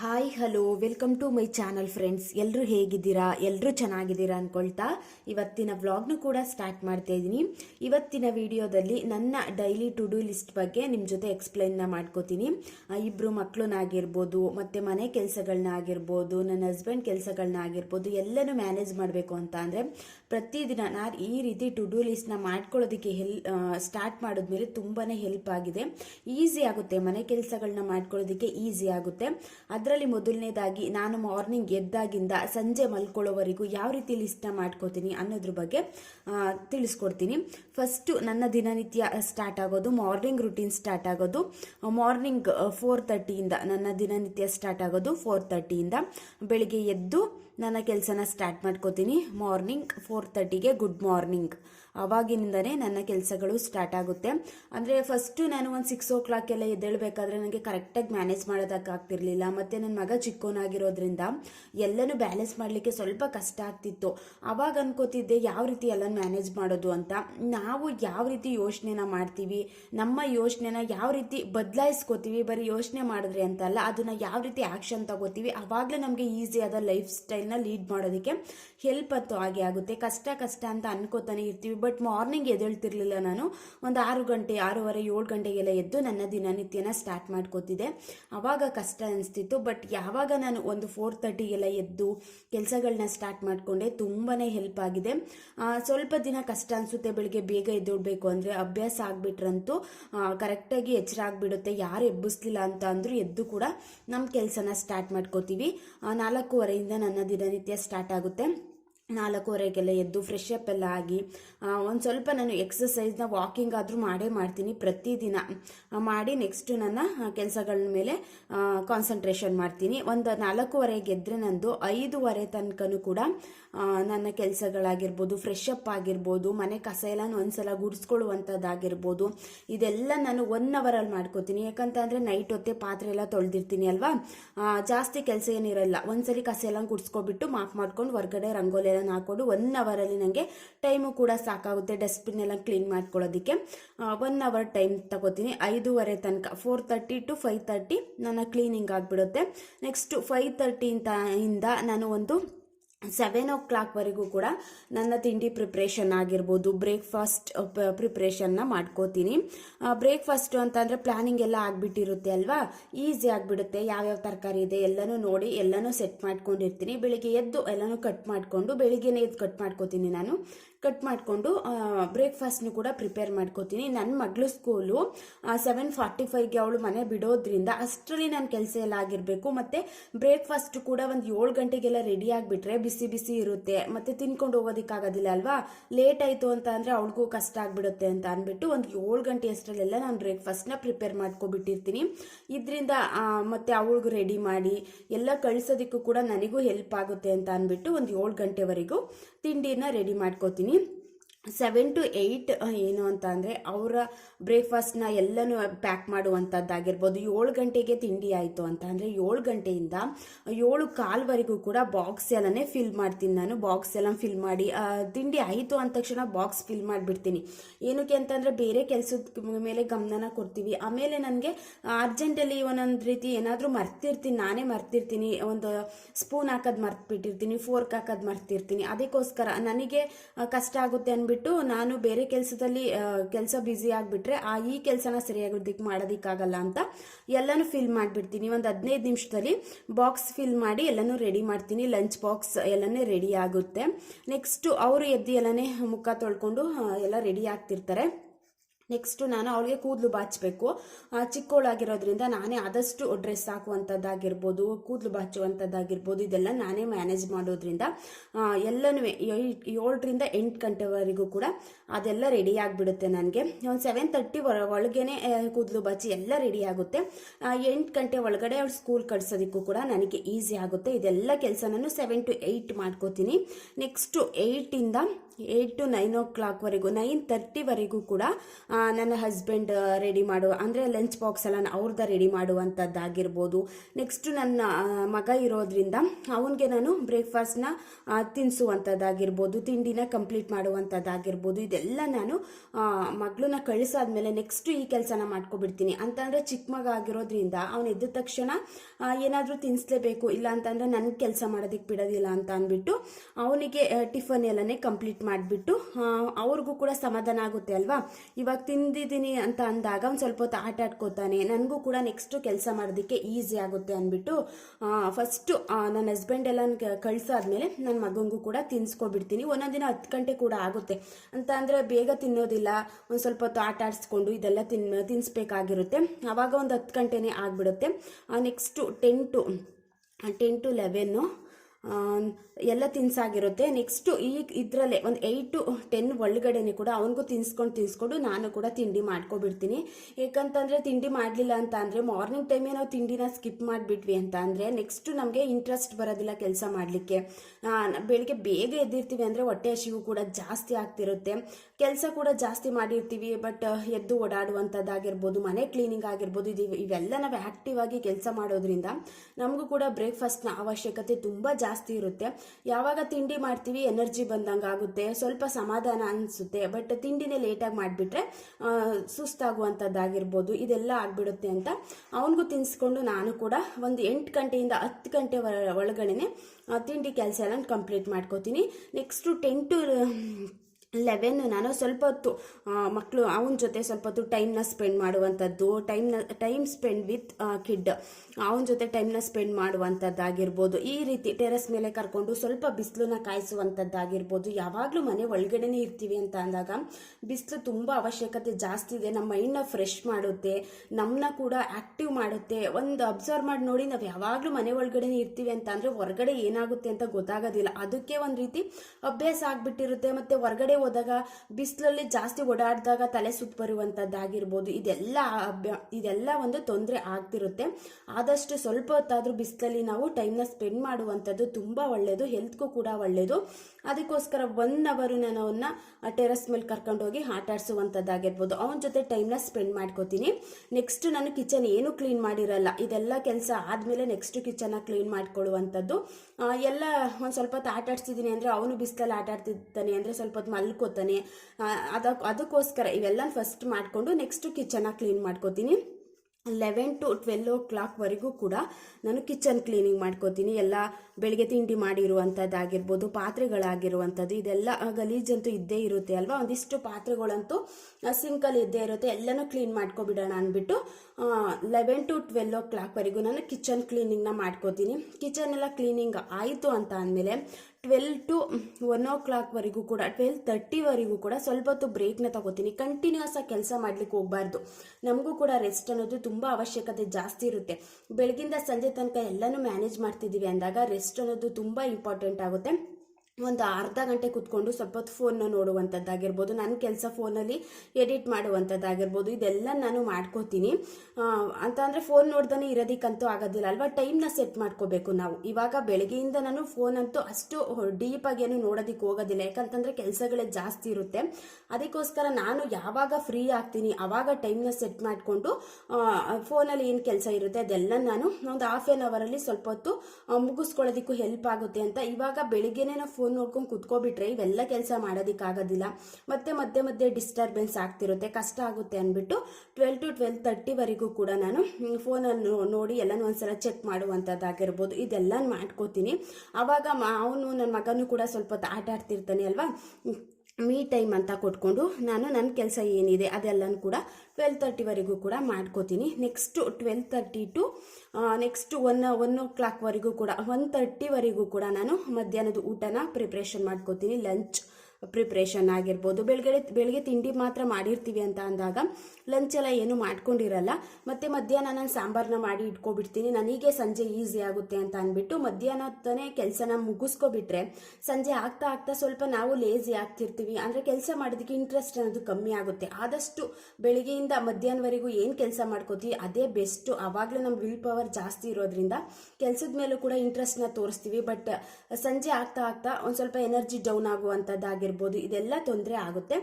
Hi hello welcome to my channel friends ಎಲ್ಲರೂ ಹೇಗಿದ್ದೀರಾ? ಎಲ್ಲರೂ ಚೆನ್ನಾಗಿದ್ದೀರಾ ಅಂದ್ಕೊಳ್ತಾ ಇವತ್ತಿನ ವ್ಲಾಗ್ನು ಕೂಡ ಸ್ಟಾರ್ಟ್ ಮಾಡ್ತಾ ಇದ್ದೀನಿ ಇವತ್ತಿನ ವಿಡಿಯೋದಲ್ಲಿ ನನ್ನ ಡೈಲಿ ಟು ಡೂ ಲಿಸ್ಟ್ ಬಗ್ಗೆ ನಿಮ್ಮ ಜೊತೆ ಎಕ್ಸ್ಪ್ಲೈನ್ನ ಮಾಡ್ಕೋತೀನಿ. ಇಬ್ಬರು ಮಕ್ಕಳನ್ನಾಗಿರ್ಬೋದು ಮತ್ತು ಮನೆ ಕೆಲಸಗಳನ್ನ ಆಗಿರ್ಬೋದು ನನ್ನ ಹಸ್ಬೆಂಡ್ ಕೆಲಸಗಳನ್ನ ಆಗಿರ್ಬೋದು ಎಲ್ಲನೂ ಮ್ಯಾನೇಜ್ ಮಾಡಬೇಕು ಅಂತ ಅಂದರೆ ಪ್ರತಿದಿನ ನಾನು ಈ ರೀತಿ ಟು ಡೂ ಲಿಸ್ಟ್ನ ಮಾಡ್ಕೊಳ್ಳೋದಕ್ಕೆ ಹೆಲ್ ಸ್ಟಾರ್ಟ್ ಮಾಡಿದ್ಮೇಲೆ ತುಂಬಾ ಹೆಲ್ಪ್ ಆಗಿದೆ. ಈಸಿ ಆಗುತ್ತೆ. ಮನೆ ಕೆಲಸಗಳನ್ನ ಮಾಡ್ಕೊಳ್ಳೋದಕ್ಕೆ ಈಸಿ ಆಗುತ್ತೆ. ಅದರಲ್ಲಿ ಮೊದಲನೇದಾಗಿ ನಾನು ಮಾರ್ನಿಂಗ್ ಎದ್ದಾಗಿಂದ ಸಂಜೆ ಮಲ್ಕೊಳ್ಳೋವರೆಗೂ ಯಾವ ರೀತಿ ಲಿಸ್ಟ್ನ ಮಾಡ್ಕೋತೀನಿ ಅನ್ನೋದ್ರ ಬಗ್ಗೆ ತಿಳಿಸ್ಕೊಡ್ತೀನಿ. ಫಸ್ಟು ನನ್ನ ದಿನನಿತ್ಯ ಸ್ಟಾರ್ಟ್ ಆಗೋದು ಮಾರ್ನಿಂಗ್ ರುಟೀನ್ ಸ್ಟಾರ್ಟ್ ಆಗೋದು ಮಾರ್ನಿಂಗ್ ಫೋರ್ ತರ್ಟಿಯಿಂದ ನನ್ನ ದಿನನಿತ್ಯ ಸ್ಟಾರ್ಟ್ ಆಗೋದು ಫೋರ್ ತರ್ಟಿಯಿಂದ ಬೆಳಿಗ್ಗೆ ಎದ್ದು ನನ್ನ ಕೆಲಸನ ಸ್ಟಾರ್ಟ್ ಮಾಡ್ಕೋತೀನಿ. ಮಾರ್ನಿಂಗ್ ಫೋರ್ ತರ್ಟಿಗೆ ಗುಡ್ ಮಾರ್ನಿಂಗ್ ಅವಾಗಿನಿಂದನೇ ನನ್ನ ಕೆಲಸಗಳು ಸ್ಟಾರ್ಟ್ ಆಗುತ್ತೆ. ಅಂದರೆ ಫಸ್ಟು ನಾನು ಒಂದು ಸಿಕ್ಸ್ ಓ ಕ್ಲಾಕ್ ಎಲ್ಲ ಎದ್ದೇಳಬೇಕಾದ್ರೆ ನನಗೆ ಕರೆಕ್ಟಾಗಿ ಮ್ಯಾನೇಜ್ ಮಾಡೋದಕ್ಕಾಗ್ತಿರ್ಲಿಲ್ಲ ಮತ್ತು ನನ್ನ ಮಗ ಚಿಕ್ಕವನಾಗಿರೋದ್ರಿಂದ ಎಲ್ಲನೂ ಬ್ಯಾಲೆನ್ಸ್ ಮಾಡಲಿಕ್ಕೆ ಸ್ವಲ್ಪ ಕಷ್ಟ ಆಗ್ತಿತ್ತು. ಆವಾಗ ಅನ್ಕೋತಿದ್ದೆ ಯಾವ ರೀತಿ ಎಲ್ಲ ಮ್ಯಾನೇಜ್ ಮಾಡೋದು ಅಂತ. ನಾವು ಯಾವ ರೀತಿ ಯೋಚನೆನ ಮಾಡ್ತೀವಿ? ನಮ್ಮ ಯೋಚನೆನ ಯಾವ ರೀತಿ ಬದಲಾಯಿಸ್ಕೋತೀವಿ? ಬರೀ ಯೋಚನೆ ಮಾಡಿದ್ರೆ ಅಂತಲ್ಲ, ಅದನ್ನು ಯಾವ ರೀತಿ ಆ್ಯಕ್ಷನ್ ತಗೋತೀವಿ? ಆವಾಗಲೇ ನಮಗೆ ಈಸಿಯಾದ ಲೈಫ್ ಸ್ಟೈಲ್ನ ಲೀಡ್ ಮಾಡೋದಕ್ಕೆ ಹೆಲ್ಪ್ ಅಂತೂ ಹಾಗೆ ಆಗುತ್ತೆ. ಕಷ್ಟ ಕಷ್ಟ ಅಂತ ಅನ್ಕೋತಾನೆ ಇರ್ತೀವಿ. ಬಟ್ ಮಾರ್ನಿಂಗ್ ಎದ್ದೇಳ್ತಿರ್ಲಿಲ್ಲ ನಾನು. ಒಂದು ಆರು ಗಂಟೆ, ಆರೂವರೆ, ಏಳು ಗಂಟೆಗೆಲ್ಲ ಎದ್ದು ನನ್ನ ದಿನನಿತ್ಯನ ಸ್ಟಾರ್ಟ್ ಮಾಡ್ಕೋತಿದ್ದೆ. ಆವಾಗ ಕಷ್ಟ ಅನಿಸ್ತಿತ್ತು ಬಟ್ ಯಾವಾಗ ನಾನು ಒಂದು ಫೋರ್ ತರ್ಟಿಗೆಲ್ಲ ಎದ್ದು ಕೆಲಸಗಳನ್ನ ಸ್ಟಾರ್ಟ್ ಮಾಡಿಕೊಂಡೆ ತುಂಬಾ ಹೆಲ್ಪ್ ಆಗಿದೆ. ಸ್ವಲ್ಪ ದಿನ ಕಷ್ಟ ಅನಿಸುತ್ತೆ, ಬೆಳಿಗ್ಗೆ ಬೇಗ ಎದ್ದೋಡ್ಬೇಕು ಅಂದರೆ ಅಭ್ಯಾಸ ಆಗಿಬಿಟ್ರಂತೂ ಕರೆಕ್ಟಾಗಿ ಎಚ್ಚರ ಆಗಿಬಿಡುತ್ತೆ. ಯಾರು ಎಬ್ಬಿಸ್ಲಿಲ್ಲ ಅಂತ ಅಂದರೂ ಎದ್ದು ಕೂಡ ನಮ್ಮ ಕೆಲಸನ ಸ್ಟಾರ್ಟ್ ಮಾಡ್ಕೋತೀವಿ. ನಾಲ್ಕೂವರೆಯಿಂದ ನನ್ನ ದಿನನಿತ್ಯ ಸ್ಟಾರ್ಟ್ ಆಗುತ್ತೆ. ನಾಲ್ಕೂವರೆಗೆಲ್ಲ ಎದ್ದು ಫ್ರೆಶ್ ಅಪ್ ಎಲ್ಲ ಆಗಿ ಒಂದು ಸ್ವಲ್ಪ ನಾನು ಎಕ್ಸಸೈಸ್ನ ವಾಕಿಂಗ್ ಆದರೂ ಮಾಡೇ ಮಾಡ್ತೀನಿ ಪ್ರತಿದಿನ. ಮಾಡಿ ನೆಕ್ಸ್ಟು ನನ್ನ ಕೆಲಸಗಳ ಮೇಲೆ ಕಾನ್ಸಂಟ್ರೇಷನ್ ಮಾಡ್ತೀನಿ. ಒಂದು ನಾಲ್ಕೂವರೆಗೆ ಎದ್ದರೆ ನಂದು ಐದೂವರೆ ತನಕನೂ ಕೂಡ ನನ್ನ ಕೆಲಸಗಳಾಗಿರ್ಬೋದು ಫ್ರೆಶ್ ಅಪ್ ಆಗಿರ್ಬೋದು, ಮನೆ ಕಸ ಎಲ್ಲ ಒಂದ್ಸಲ ಗುಡಿಸ್ಕೊಳ್ಳುವಂಥದ್ದಾಗಿರ್ಬೋದು ಇದೆಲ್ಲ ನಾನು ಒನ್ ಅವರಲ್ಲಿ ಮಾಡ್ಕೋತೀನಿ. ಯಾಕಂತಂದರೆ ನೈಟ್ ಹೊತ್ತೆ ಪಾತ್ರೆ ಎಲ್ಲ ತೊಳೆದಿರ್ತೀನಿ ಅಲ್ವಾ? ಜಾಸ್ತಿ ಕೆಲಸ ಏನಿರಲ್ಲ. ಒಂದ್ಸರಿ ಕಸ ಎಲ್ಲ ಗುಡಿಸ್ಕೊಬಿಟ್ಟು ಮಾಪ್ ಮಾಡ್ಕೊಂಡು ಹೊರಗಡೆ ರಂಗೋಲಿ ಎಲ್ಲ ಹಾಕೊಂಡು ಒನ್ ಅವರಲ್ಲಿ ನನಗೆ ಟೈಮು ಕೂಡ ಸಾಕಾಗುತ್ತೆ ಡಸ್ಟ್ಬಿನ್ ಎಲ್ಲ ಕ್ಲೀನ್ ಮಾಡ್ಕೊಳ್ಳೋದಕ್ಕೆ. ಒನ್ ಅವರ್ ಟೈಮ್ ತಗೋತೀನಿ. ಐದೂವರೆ ತನಕ four thirty to five thirty ನನ್ನ ಕ್ಲೀನಿಂಗ್ ಆಗಿಬಿಡುತ್ತೆ. ನೆಕ್ಸ್ಟ್ ಫೈವ್ ತರ್ಟಿ ಇಂದ ನಾನು ಒಂದು ಸೆವೆನ್ ಓ ಕ್ಲಾಕ್ವರೆಗೂ ಕೂಡ ನನ್ನ ತಿಂಡಿ ಪ್ರಿಪ್ರೇಷನ್ ಆಗಿರ್ಬೋದು ಬ್ರೇಕ್ಫಾಸ್ಟ್ ಪ್ರಿಪ್ರೇಷನ್ನ ಮಾಡ್ಕೋತೀನಿ. ಬ್ರೇಕ್ಫಾಸ್ಟು ಅಂತಂದರೆ ಪ್ಲಾನಿಂಗ್ ಎಲ್ಲ ಆಗಿಬಿಟ್ಟಿರುತ್ತೆ ಅಲ್ವಾ? ಈಸಿ ಆಗಿಬಿಡುತ್ತೆ. ಯಾವ್ಯಾವ ತರಕಾರಿ ಇದೆ ಎಲ್ಲನೂ ನೋಡಿ, ಎಲ್ಲನೂ ಸೆಟ್ ಮಾಡ್ಕೊಂಡಿರ್ತೀನಿ. ಬೆಳಿಗ್ಗೆ ಎದ್ದು ಎಲ್ಲನೂ ಕಟ್ ಮಾಡಿಕೊಂಡು ಬೆಳಿಗ್ಗೆನೇ ಎದ್ದು ಕಟ್ ಮಾಡ್ಕೋತೀನಿ ನಾನು. ಕಟ್ ಮಾಡಿಕೊಂಡು ಬ್ರೇಕ್ಫಾಸ್ಟ್ನು ಕೂಡ ಪ್ರಿಪೇರ್ ಮಾಡ್ಕೋತೀನಿ. ನನ್ನ ಮಗಳು ಸ್ಕೂಲು ಸೆವೆನ್ ಫಾರ್ಟಿ ಫೈವ್ಗೆ ಅವಳು ಮನೆ ಬಿಡೋದ್ರಿಂದ ಅಷ್ಟರಲ್ಲಿ ನಾನು ಕೆಲಸ ಎಲ್ಲ ಆಗಿರಬೇಕು. ಮತ್ತು ಬ್ರೇಕ್ಫಾಸ್ಟ್ ಕೂಡ ಒಂದು ಏಳು ಗಂಟೆಗೆಲ್ಲ ರೆಡಿ ಆಗಿಬಿಟ್ರೆ ಬಿಸಿ ಬಿಸಿ ಇರುತ್ತೆ. ಮತ್ತು ತಿನ್ಕೊಂಡು ಹೋಗೋದಕ್ಕಾಗೋದಿಲ್ಲ ಅಲ್ವಾ? ಲೇಟ್ ಆಯಿತು ಅಂತ ಅಂದರೆ ಅವಳಿಗೂ ಕಷ್ಟ ಆಗಿಬಿಡುತ್ತೆ ಅಂತ ಅಂದ್ಬಿಟ್ಟು ಒಂದು ಏಳು ಗಂಟೆ ಅಷ್ಟರಲ್ಲೆಲ್ಲ ನಾನು ಬ್ರೇಕ್ಫಾಸ್ಟ್ನ ಪ್ರಿಪೇರ್ ಮಾಡ್ಕೊಬಿಟ್ಟಿರ್ತೀನಿ. ಇದರಿಂದ ಮತ್ತು ಅವಳಿಗೂ ರೆಡಿ ಮಾಡಿ, ಎಲ್ಲ ಕಳಿಸೋದಕ್ಕೂ ಕೂಡ ನನಗೂ ಹೆಲ್ಪ್ ಆಗುತ್ತೆ ಅಂತ ಅಂದ್ಬಿಟ್ಟು ಒಂದು ಏಳು ಗಂಟೆವರೆಗೂ ತಿಂಡಿನ ರೆಡಿ ಮಾಡ್ಕೋತೀನಿ. ಸೆವೆನ್ ಟು ಏಯ್ಟ್ ಏನು ಅಂತ ಅಂದರೆ ಅವರ ಬ್ರೇಕ್ಫಾಸ್ಟ್ನ ಎಲ್ಲನೂ ಪ್ಯಾಕ್ ಮಾಡುವಂಥದ್ದಾಗಿರ್ಬೋದು ಏಳು ಗಂಟೆಗೆ ತಿಂಡಿ ಆಯಿತು ಅಂತ ಅಂದರೆ ಏಳು ಗಂಟೆಯಿಂದ ಏಳು ಕಾಲ್ವರೆಗೂ ಕೂಡ ಬಾಕ್ಸ್ ಎಲ್ಲನೇ ಫಿಲ್ ಮಾಡ್ತೀನಿ ನಾನು. ಬಾಕ್ಸ್ ಎಲ್ಲ ಫಿಲ್ ಮಾಡಿ ತಿಂಡಿ ಆಯಿತು ಅಂದ ತಕ್ಷಣ ಬಾಕ್ಸ್ ಫಿಲ್ ಮಾಡಿಬಿಡ್ತೀನಿ. ಏನಕ್ಕೆ ಅಂತಂದರೆ ಬೇರೆ ಕೆಲಸದ ಮೇಲೆ ಗಮನನ ಕೊಡ್ತೀವಿ. ಆಮೇಲೆ ನನಗೆ ಅರ್ಜೆಂಟಲ್ಲಿ ಒಂದೊಂದು ರೀತಿ ಏನಾದರೂ ಮರ್ತಿರ್ತೀನಿ, ನಾನೇ ಮರ್ತಿರ್ತೀನಿ, ಒಂದು ಸ್ಪೂನ್ ಹಾಕೋದು ಮರ್ತ್ಬಿಟ್ಟಿರ್ತೀನಿ ಫೋರ್ಕ್ ಹಾಕೋದು ಮರ್ತಿರ್ತೀನಿ. ಅದಕ್ಕೋಸ್ಕರ ನನಗೆ ಕಷ್ಟ ಆಗುತ್ತೆ ಅಂದ್ಬಿಟ್ಟು ನಾನು ಬೇರೆ ಕೆಲಸದಲ್ಲಿ ಕೆಲಸ ಬ್ಯುಸಿ ಆಗಿಬಿಟ್ರೆ ಆ ಈ ಕೆಲಸನ ಸರಿಯಾಗಿ ದಿಕ್ ಮಾಡೋದಕ್ಕಾಗಲ್ಲ ಅಂತ ಎಲ್ಲನೂ ಫಿಲ್ ಮಾಡಿಬಿಡ್ತೀನಿ. ಒಂದು ಹದಿನೈದು ನಿಮಿಷದಲ್ಲಿ ಬಾಕ್ಸ್ ಫಿಲ್ ಮಾಡಿ ಎಲ್ಲನೂ ರೆಡಿ ಮಾಡ್ತೀನಿ. ಲಂಚ್ ಬಾಕ್ಸ್ ಎಲ್ಲನೇ ರೆಡಿ ಆಗುತ್ತೆ. ನೆಕ್ಸ್ಟು ಅವರು ಎದ್ದು ಎಲ್ಲನೇ ಮುಖ ತೊಳ್ಕೊಂಡು ಎಲ್ಲ ರೆಡಿ ಆಗ್ತಿರ್ತಾರೆ. ನೆಕ್ಸ್ಟು ನಾನು ಅವಳಿಗೆ ಕೂದಲು ಬಾಚಬೇಕು. ಚಿಕ್ಕವಳಾಗಿರೋದ್ರಿಂದ ನಾನೇ ಆದಷ್ಟು ಡ್ರೆಸ್ ಹಾಕುವಂಥದ್ದಾಗಿರ್ಬೋದು ಕೂದಲು ಬಾಚುವಂಥದ್ದಾಗಿರ್ಬೋದು ಇದೆಲ್ಲ ನಾನೇ ಮ್ಯಾನೇಜ್ ಮಾಡೋದ್ರಿಂದ ಎಲ್ಲನೂ ಏಳರಿಂದ ಎಂಟು ಗಂಟೆವರೆಗೂ ಕೂಡ ಅದೆಲ್ಲ ರೆಡಿ ಆಗಿಬಿಡುತ್ತೆ ನನಗೆ. ಒಂದು ಸೆವೆನ್ ತರ್ಟಿ ಒಳಗೇನೆ ಕೂದಲು ಬಾಚಿ ಎಲ್ಲ ರೆಡಿ ಆಗುತ್ತೆ. ಎಂಟು ಗಂಟೆ ಒಳಗಡೆ ಅವಳು ಸ್ಕೂಲ್ ಕಟ್ಸೋದಕ್ಕೂ ಕೂಡ ನನಗೆ ಈಸಿ ಆಗುತ್ತೆ. ಇದೆಲ್ಲ ಕೆಲಸ ನಾನು ಸೆವೆನ್ ಟು ಏಯ್ಟ್ ಮಾಡ್ಕೋತೀನಿ ನೆಕ್ಸ್ಟು ಏಯ್ಟಿಂದ ಏಯ್ಟ್ ಟು ನೈನ್ ಓ ಕ್ಲಾಕ್ವರೆಗೂ ನೈನ್ ತರ್ಟಿವರೆಗೂ ಕೂಡ ನನ್ನ ಹಸ್ಬೆಂಡ್ ರೆಡಿ ಮಾಡುವ ಅಂದರೆ ಲಂಚ್ ಬಾಕ್ಸ್ ಎಲ್ಲ ಅವ್ರದ್ದು ರೆಡಿ ಮಾಡುವಂಥದ್ದಾಗಿರ್ಬೋದು ನೆಕ್ಸ್ಟ್ ನನ್ನ ಮಗ ಇರೋದ್ರಿಂದ ಅವನಿಗೆ ನಾನು ಬ್ರೇಕ್ಫಾಸ್ಟ್ನ ತಿನ್ನಿಸುವಂಥದ್ದಾಗಿರ್ಬೋದು ತಿಂಡಿನ ಕಂಪ್ಲೀಟ್ ಮಾಡುವಂಥದ್ದಾಗಿರ್ಬೋದು ಇದೆಲ್ಲ ನಾನು ಮಗಳನ್ನ ಕಳಿಸಾದ್ಮೇಲೆ ನೆಕ್ಸ್ಟ್ ಈ ಕೆಲಸನ ಮಾಡ್ಕೊಬಿಡ್ತೀನಿ. ಅಂತಂದರೆ ಚಿಕ್ಕ ಮಗ ಆಗಿರೋದ್ರಿಂದ ಅವನು ಎದ್ದ ತಕ್ಷಣ ಏನಾದರೂ ತಿನ್ನಿಸ್ಲೇಬೇಕು ಇಲ್ಲ ಅಂತಂದರೆ ನನಗೆ ಕೆಲಸ ಮಾಡೋದಕ್ಕೆ ಬಿಡೋದಿಲ್ಲ ಅಂತ ಅಂದ್ಬಿಟ್ಟು, ಅವನಿಗೆ ಟಿಫನ್ ಎಲ್ಲನೇ ಕಂಪ್ಲೀಟ್ ಮಾಡಿಬಿಟ್ಟು ಅವ್ರಿಗೂ ಕೂಡ ಸಮಾಧಾನ ಆಗುತ್ತೆ ಅಲ್ವಾ? ಇವಾಗ ತಿಂದಿದ್ದೀನಿ ಅಂತ ಅಂದಾಗ ಒಂದು ಸ್ವಲ್ಪ ಹೊತ್ತು ಆಟ ಆಡ್ಕೋತಾನೆ. ನನಗೂ ಕೂಡ ನೆಕ್ಸ್ಟು ಕೆಲಸ ಮಾಡೋದಕ್ಕೆ ಈಸಿ ಆಗುತ್ತೆ ಅಂದ್ಬಿಟ್ಟು ಫಸ್ಟು ನನ್ನ ಹಸ್ಬೆಂಡ್ ಎಲ್ಲ ಕಳಿಸಾದ್ಮೇಲೆ ನನ್ನ ಮಗನಿಗೂ ಕೂಡ ತಿನ್ಸ್ಕೊಬಿಡ್ತೀನಿ. ದಿನ ಹತ್ತು ಗಂಟೆ ಕೂಡ ಆಗುತ್ತೆ. ಅಂತ ಅಂದರೆ ಬೇಗ ತಿನ್ನೋದಿಲ್ಲ, ಒಂದು ಸ್ವಲ್ಪ ಹೊತ್ತು ಆಟ ಆಡಿಸ್ಕೊಂಡು ಇದೆಲ್ಲ ತಿನ್ ತಿನ್ನಿಸ್ಬೇಕಾಗಿರುತ್ತೆ ಆವಾಗ ಒಂದು ಹತ್ತು ಗಂಟೆನೇ ಆಗಿಬಿಡುತ್ತೆ. Next ten to ten to eleven ಎಲ್ಲ ತಿನ್ಸಾಗಿರುತ್ತೆ. ನೆಕ್ಸ್ಟು ಈ ಇದರಲ್ಲೇ ಒಂದು ಏಯ್ಟ್ ಟು ಟೆನ್ ಒಳಗಡೆನೆ ಕೂಡ ಅವನಿಗೂ ತಿನ್ಸ್ಕೊಂಡು ತಿನ್ಸ್ಕೊಂಡು ನಾನು ಕೂಡ ತಿಂಡಿ ಮಾಡ್ಕೊಬಿಡ್ತೀನಿ. ಏಕಂತಂದರೆ ತಿಂಡಿ ಮಾಡಲಿಲ್ಲ ಅಂತ ಅಂದರೆ ಮಾರ್ನಿಂಗ್ ಟೈಮೇ ನಾವು ತಿಂಡಿನ ಸ್ಕಿಪ್ ಮಾಡಿಬಿಟ್ವಿ ಅಂತ ಅಂದರೆ ನೆಕ್ಸ್ಟು ನಮಗೆ ಇಂಟ್ರೆಸ್ಟ್ ಬರೋದಿಲ್ಲ ಕೆಲಸ ಮಾಡಲಿಕ್ಕೆ. ಬೆಳಿಗ್ಗೆ ಬೇಗ ಎದ್ದಿರ್ತೀವಿ ಅಂದರೆ ಹೊಟ್ಟೆ ಹಸಿವು ಕೂಡ ಜಾಸ್ತಿ ಆಗ್ತಿರುತ್ತೆ. ಕೆಲಸ ಕೂಡ ಜಾಸ್ತಿ ಮಾಡಿರ್ತೀವಿ ಬಟ್ ಎದ್ದು ಓಡಾಡುವಂಥದ್ದಾಗಿರ್ಬೋದು ಮನೆ ಕ್ಲೀನಿಂಗ್ ಆಗಿರ್ಬೋದು, ಇದು ಇವೆಲ್ಲ ನಾವು ಆ್ಯಕ್ಟಿವ್ ಆಗಿ ಕೆಲಸ ಮಾಡೋದ್ರಿಂದ ನಮಗೂ ಕೂಡ ಬ್ರೇಕ್ಫಾಸ್ಟ್ನ ಅವಶ್ಯಕತೆ ತುಂಬ ಜಾಸ್ತಿ ಇರುತ್ತೆ. ಯಾವಾಗ ತಿಂಡಿ ಮಾಡ್ತೀವಿ ಎನರ್ಜಿ ಬಂದಂಗೆ ಆಗುತ್ತೆ, ಸ್ವಲ್ಪ ಸಮಾಧಾನ ಅನಿಸುತ್ತೆ ಬಟ್ ತಿಂಡಿನೇ ಲೇಟಾಗಿ ಮಾಡಿಬಿಟ್ರೆ ಸುಸ್ತಾಗುವಂಥದ್ದಾಗಿರ್ಬೋದು ಇದೆಲ್ಲ ಆಗಿಬಿಡುತ್ತೆ ಅಂತ ಅವನಿಗೂ ತಿನ್ನಿಸ್ಕೊಂಡು ನಾನು ಕೂಡ ಒಂದು ಎಂಟು ಗಂಟೆಯಿಂದ ಹತ್ತು ಗಂಟೆ ಒಳಗಡೆ ತಿಂಡಿ ಕೆಲಸ ಎಲ್ಲ ಕಂಪ್ಲೀಟ್ ಮಾಡ್ಕೋತೀನಿ. ನೆಕ್ಸ್ಟು ಟೆನ್ ಟು ಲೆವೆನ್ ನಾನು ಸ್ವಲ್ಪ ಹೊತ್ತು ಮಕ್ಕಳು ಅವನ ಜೊತೆ ಸ್ವಲ್ಪ ಹೊತ್ತು ಟೈಮ್ನ ಸ್ಪೆಂಡ್ ಮಾಡುವಂಥದ್ದು ಟೈಮ್ನ ಟೈಮ್ ಸ್ಪೆಂಡ್ ವಿತ್ ಕಿಡ್ ಅವನ ಜೊತೆ ಟೈಮ್ನ ಸ್ಪೆಂಡ್ ಮಾಡುವಂಥದ್ದಾಗಿರ್ಬೋದು. ಈ ರೀತಿ ಟೆರೆಸ್ ಮೇಲೆ ಕರ್ಕೊಂಡು ಸ್ವಲ್ಪ ಬಿಸಿಲನ್ನ ಕಾಯಿಸುವಂಥದ್ದಾಗಿರ್ಬೋದು. ಯಾವಾಗಲೂ ಮನೆ ಒಳಗಡೆನೇ ಇರ್ತೀವಿ ಅಂತ ಅಂದಾಗ, ಬಿಸಿಲು ತುಂಬ ಅವಶ್ಯಕತೆ ಜಾಸ್ತಿ ಇದೆ. ನಮ್ಮ ಮೈಂಡ್ನ ಫ್ರೆಶ್ ಮಾಡುತ್ತೆ ನಮ್ಮನ್ನ ಕೂಡ ಆ್ಯಕ್ಟಿವ್ ಮಾಡುತ್ತೆ. ಒಂದು ಅಬ್ಸರ್ವ್ ಮಾಡಿ ನೋಡಿ, ನಾವು ಯಾವಾಗಲೂ ಮನೆ ಒಳಗಡೆನೇ ಇರ್ತೀವಿ ಅಂತ ಅಂದರೆ ಹೊರಗಡೆ ಏನಾಗುತ್ತೆ ಅಂತ ಗೊತ್ತಾಗೋದಿಲ್ಲ. ಅದಕ್ಕೆ ಒಂದು ರೀತಿ ಅಭ್ಯಾಸ ಆಗಿಬಿಟ್ಟಿರುತ್ತೆ. ಮತ್ತು ಹೊರಗಡೆ ಹೋದಾಗ ಬಿಸಿಲಲ್ಲಿ ಜಾಸ್ತಿ ಓಡಾಡಿದಾಗ ತಲೆ ಸುತ್ತ ಬರುವಂಥದ್ದಾಗಿರ್ಬೋದು ಇದೆಲ್ಲ ಇದೆಲ್ಲ ಒಂದು ತೊಂದರೆ ಆಗ್ತಿರುತ್ತೆ. ಆದಷ್ಟು ಸ್ವಲ್ಪ ಹೊತ್ತಾದರೂ ಬಿಸಿಲಲ್ಲಿ ನಾವು ಟೈಮ್ನ ಸ್ಪೆಂಡ್ ಮಾಡುವಂಥದ್ದು ತುಂಬ ಒಳ್ಳೆಯದು ಹೆಲ್ತ್ಗೂ ಕೂಡ ಒಳ್ಳೆಯದು ಅದಕ್ಕೋಸ್ಕರ ಒನ್ ಅವರು ನಾನು ಅವನ್ನ ಟೆರಸ್ ಮೇಲೆ ಕರ್ಕೊಂಡೋಗಿ ಆಟ ಆಡಿಸುವಂಥದ್ದಾಗಿರ್ಬೋದು ಅವನ ಜೊತೆ ಟೈಮ್ನ ಸ್ಪೆಂಡ್ ಮಾಡ್ಕೋತೀನಿ. ನೆಕ್ಸ್ಟ್ ನಾನು ಕಿಚನ್ ಏನು ಕ್ಲೀನ್ ಮಾಡಿರಲ್ಲ. ಇದೆಲ್ಲ ಕೆಲಸ ಆದಮೇಲೆ ನೆಕ್ಸ್ಟ್ ಕಿಚನ್ನ ಕ್ಲೀನ್ ಮಾಡ್ಕೊಳ್ಳುವಂಥದ್ದು. ಎಲ್ಲ ಒಂದು ಸ್ವಲ್ಪ ಹೊತ್ತು ಆಟ ಅಂದರೆ ಅವನು ಬಿಸಿಲಲ್ಲಿ ಆಟ ಆಡ್ತಿದ್ದಾನೆ ಅಂದರೆ ಸ್ವಲ್ಪ ಹೊತ್ತು ಮಲ್ಕೋತಾನೆ ಅದಕ್ಕೆ ಅದಕ್ಕೋಸ್ಕರ ಇವೆಲ್ಲ ಫಸ್ಟ್ ಮಾಡಿಕೊಂಡು ನೆಕ್ಸ್ಟು ಕಿಚನ ಕ್ಲೀನ್ ಮಾಡ್ಕೋತೀನಿ. ಲೆವೆನ್ ಟು ಟ್ವೆಲ್ ಓ ಕ್ಲಾಕ್ವರೆಗೂ ಕೂಡ ನಾನು ಕಿಚನ್ ಕ್ಲೀನಿಂಗ್ ಮಾಡ್ಕೋತೀನಿ. ಎಲ್ಲ ಬೆಳಿಗ್ಗೆ ತಿಂಡಿ ಮಾಡಿರುವಂಥದ್ದಾಗಿರ್ಬೋದು ಪಾತ್ರೆಗಳಾಗಿರುವಂಥದ್ದು ಇದೆಲ್ಲ ಗಲೀಜಂತೂ ಇದ್ದೇ ಇರುತ್ತೆ ಅಲ್ವಾ? ಒಂದಿಷ್ಟು ಪಾತ್ರೆಗಳಂತೂ ಸಿಂಕಲ್ಲಿ ಇದ್ದೇ ಇರುತ್ತೆ. ಎಲ್ಲನೂ ಕ್ಲೀನ್ ಮಾಡ್ಕೊಬಿಡೋಣ ಅಂದ್ಬಿಟ್ಟು ಲೆವೆನ್ ಟು ಟ್ವೆಲ್ ಓ ಕ್ಲಾಕ್ವರೆಗೂ ನಾನು ಕಿಚನ್ ಕ್ಲೀನಿಂಗ್ನ ಮಾಡ್ಕೋತೀನಿ. ಕಿಚನ್ ಎಲ್ಲ ಕ್ಲೀನಿಂಗ್ ಆಯಿತು ಅಂತ ಅಂದಮೇಲೆ ಟ್ವೆಲ್ ಟು ಒನ್ ಓ ಕ್ಲಾಕ್ವರೆಗೂ ಕೂಡ ಟ್ವೆಲ್ ತರ್ಟಿವರೆಗೂ ಕೂಡ ಸ್ವಲ್ಪ ಹೊತ್ತು ಬ್ರೇಕ್ನ ತಗೋತೀನಿ. ಕಂಟಿನ್ಯೂಸ್ ಆಗಿ ಕೆಲಸ ಮಾಡ್ಲಿಕ್ಕೆ ಹೋಗಬಾರ್ದು. ನಮಗೂ ಕೂಡ ರೆಸ್ಟ್ ಅನ್ನೋದು ತುಂಬ ಅವಶ್ಯಕತೆ ಜಾಸ್ತಿ ಇರುತ್ತೆ. ಬೆಳಗಿಂದ ಸಂಜೆ ತನಕ ಎಲ್ಲನೂ ಮ್ಯಾನೇಜ್ ಮಾಡ್ತಿದ್ದೀವಿ ಅಂದಾಗ ರೆಸ್ಟ್ ಅನ್ನೋದು ತುಂಬ ಇಂಪಾರ್ಟೆಂಟ್ ಆಗುತ್ತೆ. ಒಂದು ಅರ್ಧ ಗಂಟೆ ಕುತ್ಕೊಂಡು ಸ್ವಲ್ಪ ಹೊತ್ತು ಫೋನ್ನ ನೋಡುವಂಥದ್ದಾಗಿರ್ಬೋದು ನನ್ನ ಕೆಲಸ ಫೋನಲ್ಲಿ ಎಡಿಟ್ ಮಾಡುವಂಥದ್ದಾಗಿರ್ಬೋದು ಇದೆಲ್ಲ ನಾನು ಮಾಡ್ಕೋತೀನಿ. ಅಂತಂದರೆ ಫೋನ್ ನೋಡ್ದೇ ಇರೋದಕ್ಕಂತೂ ಆಗೋದಿಲ್ಲ. ಅಲ್ವಾ? ಟೈಮ್ನ ಸೆಟ್ ಮಾಡ್ಕೋಬೇಕು ನಾವು. ಇವಾಗ ಬೆಳಗ್ಗೆಯಿಂದ ನಾನು ಫೋನ್ ಅಂತೂ ಅಷ್ಟು ಡೀಪಾಗಿ ಏನು ನೋಡೋದಕ್ಕೆ ಹೋಗೋದಿಲ್ಲ. ಯಾಕಂತಂದರೆ ಕೆಲಸಗಳೇ ಜಾಸ್ತಿ ಇರುತ್ತೆ. ಅದಕ್ಕೋಸ್ಕರ ನಾನು ಯಾವಾಗ ಫ್ರೀ ಆಗ್ತೀನಿ ಆವಾಗ ಟೈಮ್ನ ಸೆಟ್ ಮಾಡಿಕೊಂಡು ಫೋನಲ್ಲಿ ಏನು ಕೆಲಸ ಇರುತ್ತೆ ಅದೆಲ್ಲ ನಾನು ಒಂದು ಹಾಫ್ ಆನ್ ಅವರಲ್ಲಿ ಸ್ವಲ್ಪ ಹೊತ್ತು ಮುಗಿಸ್ಕೊಳ್ಳೋದಕ್ಕೂ ಹೆಲ್ಪ್ ಆಗುತ್ತೆ ಅಂತ ಇವಾಗ ಬೆಳಿಗ್ಗೆನೇ ನಾವು ಫೋನ್ ನೋಡ್ಕೊಂಡು ಕುತ್ಕೊಬಿಟ್ರೆ ಇವೆಲ್ಲ ಕೆಲಸ ಮಾಡೋದಕ್ಕಾಗೋದಿಲ್ಲ. ಮತ್ತೆ ಮಧ್ಯೆ ಮಧ್ಯೆ ಡಿಸ್ಟರ್ಬೆನ್ಸ್ ಆಗ್ತಿರುತ್ತೆ, ಕಷ್ಟ ಆಗುತ್ತೆ ಅಂದ್ಬಿಟ್ಟು ಟ್ವೆಲ್ ಟು ಟ್ವೆಲ್ ತರ್ಟಿವರೆಗೂ ಕೂಡ ನಾನು ಫೋನಲ್ಲಿ ನೋಡಿ ಎಲ್ಲನೂ ಒಂದ್ಸಲ ಚೆಕ್ ಮಾಡುವಂಥದ್ದಾಗಿರ್ಬೋದು. ಇದೆಲ್ಲ ಮಾಡ್ಕೋತೀನಿ. ಆವಾಗ ಅವನು ನನ್ನ ಮಗನೂ ಕೂಡ ಸ್ವಲ್ಪ ಹೊತ್ತು ಆಟ ಆಡ್ತಿರ್ತಾನೆ ಅಲ್ವಾ? ಮೀ ಟೈಮ್ ಅಂತ ಕೊಟ್ಕೊಂಡು ನಾನು ನನ್ನ ಕೆಲಸ ಏನಿದೆ ಅದೆಲ್ಲನೂ ಕೂಡ ಟ್ವೆಲ್ ತರ್ಟಿವರೆಗೂ ಕೂಡ ಮಾಡ್ಕೋತೀನಿ. Next twelve thirty to next one one ಓ ಕ್ಲಾಕ್ವರೆಗೂ ಕೂಡ ಒನ್ ತರ್ಟಿವರೆಗೂ ಕೂಡ ನಾನು ಮಧ್ಯಾಹ್ನದ ಊಟನ ಪ್ರಿಪ್ರೇಷನ್ ಮಾಡ್ಕೋತೀನಿ. ಲಂಚ್ ಪ್ರಿಪ್ರೇಷನ್ ಆಗಿರ್ಬೋದು. ಬೆಳಗ್ಗೆ ಬೆಳಗ್ಗೆ ತಿಂಡಿ ಮಾತ್ರ ಮಾಡಿರ್ತೀವಿ ಅಂತ ಅಂದಾಗ ಲಂಚ್ ಎಲ್ಲ ಏನು ಮಾಡ್ಕೊಂಡಿರಲ್ಲ. ಮತ್ತು ಮಧ್ಯಾಹ್ನ ನಾನು ಸಾಂಬಾರನ್ನ ಮಾಡಿ ಇಟ್ಕೊಬಿಡ್ತೀನಿ. ನನಗೆ ಸಂಜೆ ಈಸಿ ಆಗುತ್ತೆ ಅಂತ ಅಂದ್ಬಿಟ್ಟು ಮಧ್ಯಾಹ್ನದನೇ ಕೆಲಸನ ಮುಗಿಸ್ಕೊಬಿಟ್ರೆ, ಸಂಜೆ ಆಗ್ತಾ ಆಗ್ತಾ ಸ್ವಲ್ಪ ನಾವು ಲೇಸಿ ಆಗ್ತಿರ್ತೀವಿ. ಅಂದರೆ ಕೆಲಸ ಮಾಡೋದಕ್ಕೆ ಇಂಟ್ರೆಸ್ಟ್ ಅನ್ನೋದು ಕಮ್ಮಿ ಆಗುತ್ತೆ. ಆದಷ್ಟು ಬೆಳಿಗ್ಗೆಯಿಂದ ಮಧ್ಯಾಹ್ನವರೆಗೂ ಏನು ಕೆಲಸ ಮಾಡ್ಕೋತೀವಿ, ಅದೇ ಬೆಸ್ಟು ಆವಾಗಲೇ ನಮ್ಮ ವಿಲ್ ಪವರ್ ಜಾಸ್ತಿ ಇರೋದ್ರಿಂದ ಕೆಲಸದ ಮೇಲೂ ಕೂಡ ಇಂಟ್ರೆಸ್ಟ್ನ ತೋರಿಸ್ತೀವಿ. ಬಟ್ ಸಂಜೆ ಆಗ್ತಾ ಆಗ್ತಾ ಒಂದು ಸ್ವಲ್ಪ ಎನರ್ಜಿ ಡೌನ್ ಆಗುವಂಥದ್ದಾಗಿರ್ಬೋದು ಇದೆಲ್ಲ ತೊಂದರೆ ಆಗುತ್ತೆ.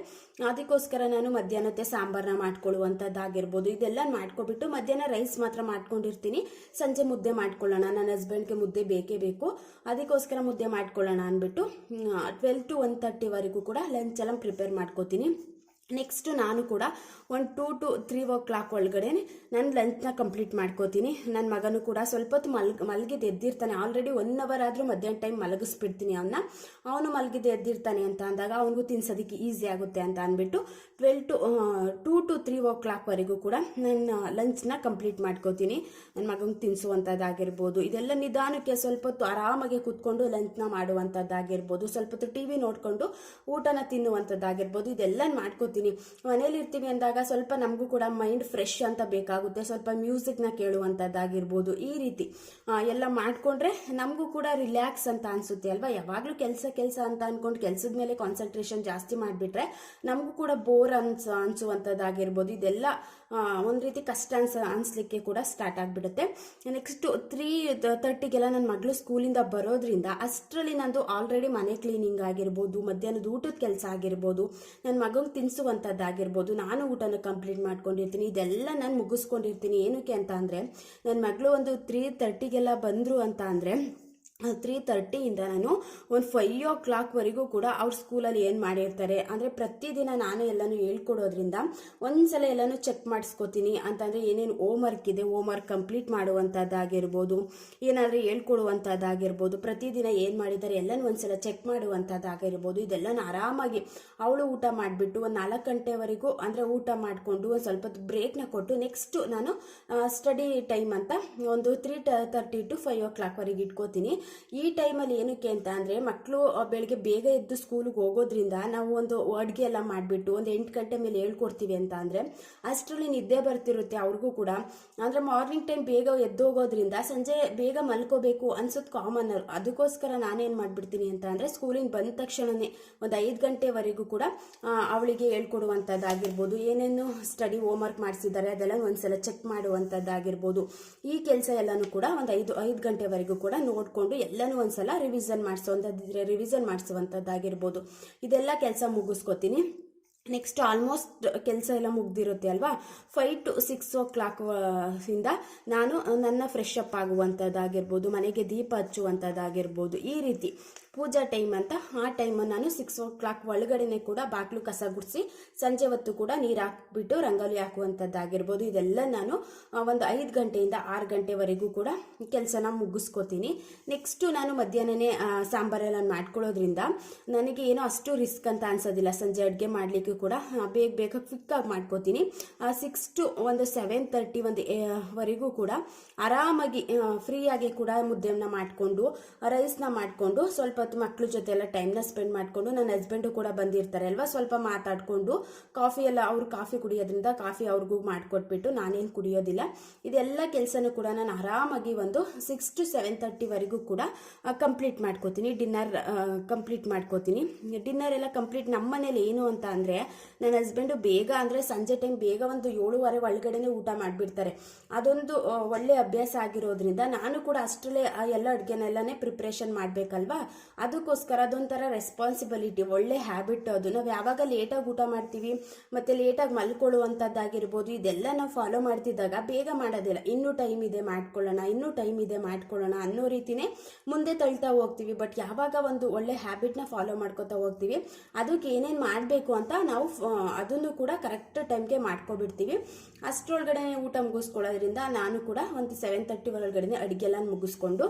ಅದಕ್ಕೋಸ್ಕರ ನಾನು ಮಧ್ಯಾಹ್ನತ್ತೆ ಸಾಂಬಾರನ್ನ ಮಾಡ್ಕೊಳ್ಳುವಂಥದ್ದಾಗಿರ್ಬೋದು ಇದೆಲ್ಲ ಮಾಡ್ಕೊಬಿಟ್ಟು ಮಧ್ಯಾಹ್ನ ರೈಸ್ ಮಾತ್ರ ಮಾಡ್ಕೊಂಡಿರ್ತೀನಿ. ಸಂಜೆ ಮುದ್ದೆ ಮಾಡ್ಕೊಳ್ಳೋಣ. ನನ್ನ ಹಸ್ಬೆಂಡ್ಗೆ ಮುದ್ದೆ ಬೇಕೇ ಬೇಕು. ಅದಕ್ಕೋಸ್ಕರ ಮುದ್ದೆ ಮಾಡ್ಕೊಳ್ಳೋಣ ಅಂದ್ಬಿಟ್ಟು ಟ್ವೆಲ್ ಟು ಒನ್ ತರ್ಟಿವರೆಗೂ ಕೂಡ ಲಂಚ್ ಎಲ್ಲ ಪ್ರಿಪೇರ್ ಮಾಡ್ಕೋತೀನಿ. ನೆಕ್ಸ್ಟ್ ನಾನು ಕೂಡ ಒಂದು two to three o'clock ಒಳಗಡೆ ನಾನು ಲಂಚ್ನ ಕಂಪ್ಲೀಟ್ ಮಾಡ್ಕೋತೀನಿ. ನನ್ನ ಮಗನೂ ಕೂಡ ಸ್ವಲ್ಪ ಹೊತ್ತು ಮಲ್ಗ್ ಮಲಗಿದ್ದು ಎದ್ದಿರ್ತಾನೆ. ಆಲ್ರೆಡಿ ಒನ್ ಅವರ್ ಆದರೂ ಮಧ್ಯಾಹ್ನ ಟೈಮ್ ಮಲಗಿಸ್ಬಿಡ್ತೀನಿ ಅವನ್ನ ಅವನು ಮಲಗಿದ್ದು ಎದ್ದಿರ್ತಾನೆ ಅಂತ ಅಂದಾಗ ಅವನಿಗೂ ತಿನ್ಸೋದಕ್ಕೆ ಈಸಿ ಆಗುತ್ತೆ ಅಂತ ಅಂದ್ಬಿಟ್ಟು twelve to two to three ಓ ಕ್ಲಾಕ್ವರೆಗೂ ಕೂಡ ನನ್ನ ಲಂಚ್ನ ಕಂಪ್ಲೀಟ್ ಮಾಡ್ಕೋತೀನಿ. ನನ್ನ ಮಗನಿಗೆ ತಿನ್ನಿಸುವಂಥದ್ದಾಗಿರ್ಬೋದು ಇದೆಲ್ಲ ನಿಧಾನಕ್ಕೆ ಸ್ವಲ್ಪ ಹೊತ್ತು ಆರಾಮಾಗಿ ಕೂತ್ಕೊಂಡು ಲಂಚ್ನ ಮಾಡುವಂಥದ್ದಾಗಿರ್ಬೋದು. ಸ್ವಲ್ಪ ಹೊತ್ತು ಟಿ ವಿ ನೋಡಿಕೊಂಡು ಊಟನ ತಿನ್ನುವಂಥದ್ದಾಗಿರ್ಬೋದು. ಇದೆಲ್ಲ ಮಾಡ್ಕೋತೀನಿ ಮನೇಲಿ ಇರ್ತೀವಿ ಅಂದಾಗ ಸ್ವಲ್ಪ ನಮಗೂ ಕೂಡ ಮೈಂಡ್ ಫ್ರೆಶ್ ಅಂತ ಬೇಕಾಗುತ್ತೆ. ಸ್ವಲ್ಪ ಮ್ಯೂಸಿಕ್ನ ಕೇಳುವಂಥದ್ದಾಗಿರ್ಬೋದು ಈ ರೀತಿ ಎಲ್ಲ ಮಾಡಿಕೊಂಡ್ರೆ ನಮಗೂ ಕೂಡ ರಿಲ್ಯಾಕ್ಸ್ ಅಂತ ಅನಿಸುತ್ತೆ ಅಲ್ವಾ? ಯಾವಾಗಲೂ ಕೆಲಸ ಕೆಲಸ ಅಂತ ಅಂದ್ಕೊಂಡು ಕೆಲಸದ ಮೇಲೆ ಕಾನ್ಸಂಟ್ರೇಷನ್ ಜಾಸ್ತಿ ಮಾಡಿಬಿಟ್ರೆ ನಮಗೂ ಕೂಡ ಬೋರ್ ಅನ್ಸ ಅನಿಸುವಂಥದ್ದಾಗಿರ್ಬೋದು ಇದೆಲ್ಲ ಒಂದು ರೀತಿ ಕಷ್ಟ ಅನ್ಸ, ಅನಿಸ್ಲಿಕ್ಕೆ ಕೂಡ ಸ್ಟಾರ್ಟ್ ಆಗಿಬಿಡುತ್ತೆ. ನೆಕ್ಸ್ಟು ತ್ರೀ ತರ್ಟಿಗೆಲ್ಲ ನನ್ನ ಮಗಳು ಸ್ಕೂಲಿಂದ ಬರೋದ್ರಿಂದ ಅಷ್ಟರಲ್ಲಿ ನಂದು ಆಲ್ರೆಡಿ ಮನೆ ಕ್ಲೀನಿಂಗ್ ಆಗಿರ್ಬೋದು, ಮಧ್ಯಾಹ್ನದ ಊಟದ ಕೆಲಸ ಆಗಿರ್ಬೋದು ನನ್ನ ಮಗಂಗೆ ತಿನ್ನಿಸುವಂಥದ್ದಾಗಿರ್ಬೋದು ನಾನು ಊಟನ ಕಂಪ್ಲೀಟ್ ಮಾಡ್ಕೊಂಡಿರ್ತೀನಿ, ಇದೆಲ್ಲ ನಾನು ಮುಗಿಸ್ಕೊಂಡಿರ್ತೀನಿ. ಏನಕ್ಕೆ ಅಂತ ಅಂದರೆ ನನ್ನ ಮಗಳು ಒಂದು ತ್ರೀ ತರ್ಟಿಗೆಲ್ಲ ಬಂದರು ಅಂತ ಅಂದರೆ ತ್ರೀ ತರ್ಟಿಯಿಂದ ನಾನು ಒಂದು ಫೈವ್ ಓ ಕ್ಲಾಕ್ವರೆಗೂ ಕೂಡ ಅವ್ರ ಸ್ಕೂಲಲ್ಲಿ ಏನು ಮಾಡಿರ್ತಾರೆ, ಅಂದರೆ ಪ್ರತಿದಿನ ನಾನೇ ಎಲ್ಲನೂ ಹೇಳ್ಕೊಡೋದ್ರಿಂದ ಒಂದ್ಸಲ ಎಲ್ಲನೂ ಚೆಕ್ ಮಾಡಿಸ್ಕೋತೀನಿ. ಅಂತಂದರೆ ಏನೇನು ಹೋಮ್ ವರ್ಕ್ ಇದೆ ಹೋಮ್ ವರ್ಕ್ ಕಂಪ್ಲೀಟ್ ಮಾಡುವಂಥದ್ದಾಗಿರ್ಬೋದು, ಏನಾದರೂ ಹೇಳ್ಕೊಡುವಂಥದ್ದಾಗಿರ್ಬೋದು, ಪ್ರತಿದಿನ ಏನು ಮಾಡಿದ್ದಾರೆ ಎಲ್ಲನೂ ಒಂದ್ಸಲ ಚೆಕ್ ಮಾಡುವಂಥದ್ದಾಗಿರ್ಬೋದು ಇದೆಲ್ಲ ಆರಾಮಾಗಿ ಅವಳು ಊಟ ಮಾಡಿಬಿಟ್ಟು ಒಂದು ನಾಲ್ಕು ಗಂಟೆವರೆಗೂ ಅಂದರೆ ಊಟ ಮಾಡಿಕೊಂಡು ಒಂದು ಸ್ವಲ್ಪ ಬ್ರೇಕ್ನ ಕೊಟ್ಟು ನೆಕ್ಸ್ಟು ನಾನು ಸ್ಟಡಿ ಟೈಮ್ ಅಂತ ಒಂದು ತ್ರೀ ತರ್ಟಿ ಟು ಫೈವ್ ಓ ಕ್ಲಾಕ್ವರೆಗೆ ಇಟ್ಕೋತೀನಿ. ಈ ಟೈಮಲ್ಲಿ ಏನಕ್ಕೆ ಅಂತ ಅಂದರೆ ಮಕ್ಕಳು ಬೆಳಗ್ಗೆ ಬೇಗ ಎದ್ದು ಸ್ಕೂಲಿಗೆ ಹೋಗೋದ್ರಿಂದ ನಾವು ಒಂದು ಅಡುಗೆ ಎಲ್ಲ ಮಾಡಿಬಿಟ್ಟು ಒಂದು ಎಂಟು ಗಂಟೆ ಮೇಲೆ ಹೇಳ್ಕೊಡ್ತೀವಿ ಅಂತ ಅಂದರೆ ಅಷ್ಟರಲ್ಲಿ ನಿದ್ದೆ ಬರ್ತಿರುತ್ತೆ ಅವ್ರಿಗೂ ಕೂಡ. ಅಂದರೆ ಮಾರ್ನಿಂಗ್ ಟೈಮ್ ಬೇಗ ಎದ್ದು ಹೋಗೋದ್ರಿಂದ ಸಂಜೆ ಬೇಗ ಮಲ್ಕೋಬೇಕು ಅನ್ಸೋದು ಕಾಮನ್. ಅದಕ್ಕೋಸ್ಕರ ನಾನೇನು ಮಾಡಿಬಿಡ್ತೀನಿ ಅಂತ ಅಂದರೆ ಸ್ಕೂಲಿಂದ ಬಂದ ತಕ್ಷಣವೇ ಒಂದು ಐದು ಗಂಟೆವರೆಗೂ ಕೂಡ ಅವಳಿಗೆ ಹೇಳ್ಕೊಡುವಂಥದ್ದಾಗಿರ್ಬೋದು. ಏನೇನು ಸ್ಟಡಿ, ಹೋಮ್ವರ್ಕ್ ಮಾಡಿಸಿದ್ದಾರೆ, ಅದೆಲ್ಲ ಒಂದ್ಸಲ ಚೆಕ್ ಮಾಡುವಂಥದ್ದಾಗಿರ್ಬೋದು. ಈ ಕೆಲಸ ಎಲ್ಲನೂ ಕೂಡ ಒಂದು ಐದು ಐದು ಗಂಟೆವರೆಗೂ ಕೂಡ ನೋಡಿಕೊಂಡು ಎಲ್ಲನೂ ಒಂದ್ಸಲ ರಿವಿಸನ್ ಮಾಡಿಸುವಂಥದ್ದಿದ್ರೆ ರಿವಿಸನ್ ಮಾಡಿಸುವಂಥದ್ದಾಗಿರ್ಬೋದು. ಇದೆಲ್ಲ ಕೆಲಸ ಮುಗಿಸ್ಕೊತೀನಿ. ನೆಕ್ಸ್ಟ್ ಆಲ್ಮೋಸ್ಟ್ ಕೆಲಸ ಎಲ್ಲ ಮುಗ್ದಿರುತ್ತೆ ಅಲ್ವಾ? Five to six o'clock ಇಂದ ನಾನು ನನ್ನ ಫ್ರೆಶ್ ಅಪ್ ಆಗುವಂಥದ್ದಾಗಿರ್ಬೋದು ಮನೆಗೆ ದೀಪ ಹಚ್ಚುವಂಥದ್ದಾಗಿರ್ಬೋದು ಈ ರೀತಿ. ಪೂಜಾ ಟೈಮ್ ಅಂತ, ಆ ಟೈಮ್ ನಾನು ಸಿಕ್ಸ್ ಓ ಕ್ಲಾಕ್ ಒಳಗಡೆನೆ ಕೂಡ ಬಾಗಿಲು ಕಸ ಗುಡಿಸಿ, ಸಂಜೆ ಹೊತ್ತು ಕೂಡ ನೀರು ಹಾಕ್ಬಿಟ್ಟು ರಂಗೋಲಿ ಹಾಕುವಂಥದ್ದಾಗಿರ್ಬೋದು ಇದೆಲ್ಲ ನಾನು ಒಂದು ಐದು ಗಂಟೆಯಿಂದ ಆರು ಗಂಟೆವರೆಗೂ ಕೂಡ ಕೆಲಸನ ಮುಗಿಸ್ಕೋತೀನಿ. ನೆಕ್ಸ್ಟು ನಾನು ಮಧ್ಯಾಹ್ನನೇ ಸಾಂಬಾರೆಲ್ಲ ಮಾಡ್ಕೊಳ್ಳೋದ್ರಿಂದ ನನಗೆ ಏನೋ ಅಷ್ಟು ರಿಸ್ಕ್ ಅಂತ ಅನ್ಸೋದಿಲ್ಲ. ಸಂಜೆ ಅಡುಗೆ ಮಾಡಲಿಕ್ಕೂ ಕೂಡ ಬೇಗ ಬೇಗ ಬೇಗ ಕ್ವಿಕ್ಕಾಗಿ ಮಾಡ್ಕೋತೀನಿ. ಸಿಕ್ಸ್ ಟು ಒಂದು ಸೆವೆನ್ ತರ್ಟಿ ಒಂದು ವರೆಗೂ ಕೂಡ ಆರಾಮಾಗಿ ಫ್ರೀಯಾಗಿ ಕೂಡ ಮುದ್ದೆನ ಮಾಡಿಕೊಂಡು ರೈಸ್ನ ಮಾಡಿಕೊಂಡು, ಸ್ವಲ್ಪ ಹೊತ್ತು ಮಕ್ಳ ಜೊತೆ ಎಲ್ಲ ಟೈಮ್ನ ಸ್ಪೆಂಡ್ ಮಾಡಿಕೊಂಡು, ನನ್ನ ಹಸ್ಬೆಂಡು ಕೂಡ ಬಂದಿರ್ತಾರೆ ಅಲ್ವಾ? ಸ್ವಲ್ಪ ಮಾತಾಡಿಕೊಂಡು ಕಾಫಿ ಎಲ್ಲ ಅವ್ರು ಕಾಫಿ ಕುಡಿಯೋದ್ರಿಂದ ಕಾಫಿ ಅವ್ರಿಗೂ ಮಾಡಿಕೊಟ್ಬಿಟ್ಟು ನಾನೇನು ಕುಡಿಯೋದಿಲ್ಲ. ಇದೆಲ್ಲ ಕೆಲಸನೂ ಕೂಡ ನಾನು ಆರಾಮಾಗಿ ಒಂದು ಸಿಕ್ಸ್ ಟು ಸೆವೆನ್ ತರ್ಟಿವರೆಗೂ ಕೂಡ ಕಂಪ್ಲೀಟ್ ಮಾಡ್ಕೋತೀನಿ. ಡಿನ್ನರ್ ಕಂಪ್ಲೀಟ್ ಮಾಡ್ಕೋತೀನಿ. ಡಿನ್ನರ್ ಎಲ್ಲ ಕಂಪ್ಲೀಟ್ ನಮ್ಮ ಮನೇಲಿ ಏನು ಅಂತ ಅಂದರೆ ನನ್ನ ಹಸ್ಬೆಂಡು ಬೇಗ ಅಂದರೆ ಸಂಜೆ ಟೈಮ್ ಬೇಗ ಒಂದು ಏಳುವರೆ ಒಳಗಡೆನೆ ಊಟ ಮಾಡಿಬಿಡ್ತಾರೆ. ಅದೊಂದು ಒಳ್ಳೆ ಅಭ್ಯಾಸ ಆಗಿರೋದ್ರಿಂದ ನಾನು ಕೂಡ ಅಷ್ಟರಲ್ಲೇ ಎಲ್ಲ ಅಡುಗೆನೆಲ್ಲನೇ ಪ್ರಿಪ್ರೇಷನ್ ಮಾಡಬೇಕಲ್ವಾ? ಅದಕ್ಕೋಸ್ಕರ ಅದೊಂಥರ ರೆಸ್ಪಾನ್ಸಿಬಿಲಿಟಿ ಒಳ್ಳೆ ಹ್ಯಾಬಿಟ್ ಅದು. ನಾವು ಯಾವಾಗ ಲೇಟಾಗಿ ಊಟ ಮಾಡ್ತೀವಿ, ಮತ್ತು ಲೇಟಾಗಿ ಮಲ್ಕೊಳ್ಳುವಂಥದ್ದಾಗಿರ್ಬೋದು, ಇದೆಲ್ಲ ನಾವು ಫಾಲೋ ಮಾಡ್ತಿದ್ದಾಗ ಬೇಗ ಮಾಡೋದಿಲ್ಲ. ಇನ್ನೂ ಟೈಮ್ ಇದೆ ಮಾಡ್ಕೊಳ್ಳೋಣ, ಇನ್ನೂ ಟೈಮ್ ಇದೆ ಮಾಡ್ಕೊಳ್ಳೋಣ ಅನ್ನೋ ರೀತಿನೇ ಮುಂದೆ ತಳ್ತಾ ಹೋಗ್ತೀವಿ. ಬಟ್ ಯಾವಾಗ ಒಂದು ಒಳ್ಳೆ ಹ್ಯಾಬಿಟ್ನ ಫಾಲೋ ಮಾಡ್ಕೋತಾ ಹೋಗ್ತೀವಿ, ಅದಕ್ಕೆ ಏನೇನು ಮಾಡಬೇಕು ಅಂತ ನಾವು ಅದನ್ನು ಕೂಡ ಕರೆಕ್ಟ್ ಟೈಮ್ಗೆ ಮಾಡ್ಕೊಬಿಡ್ತೀವಿ. ಅಷ್ಟರೊಳಗಡೆ ಊಟ ಮುಗಿಸ್ಕೊಳ್ಳೋದ್ರಿಂದ ನಾನು ಕೂಡ ಒಂದು ಸೆವೆನ್ ತರ್ಟಿ ಒಳಗಡೆ ಅಡುಗೆಲ್ಲ ಮುಗಿಸ್ಕೊಂಡು,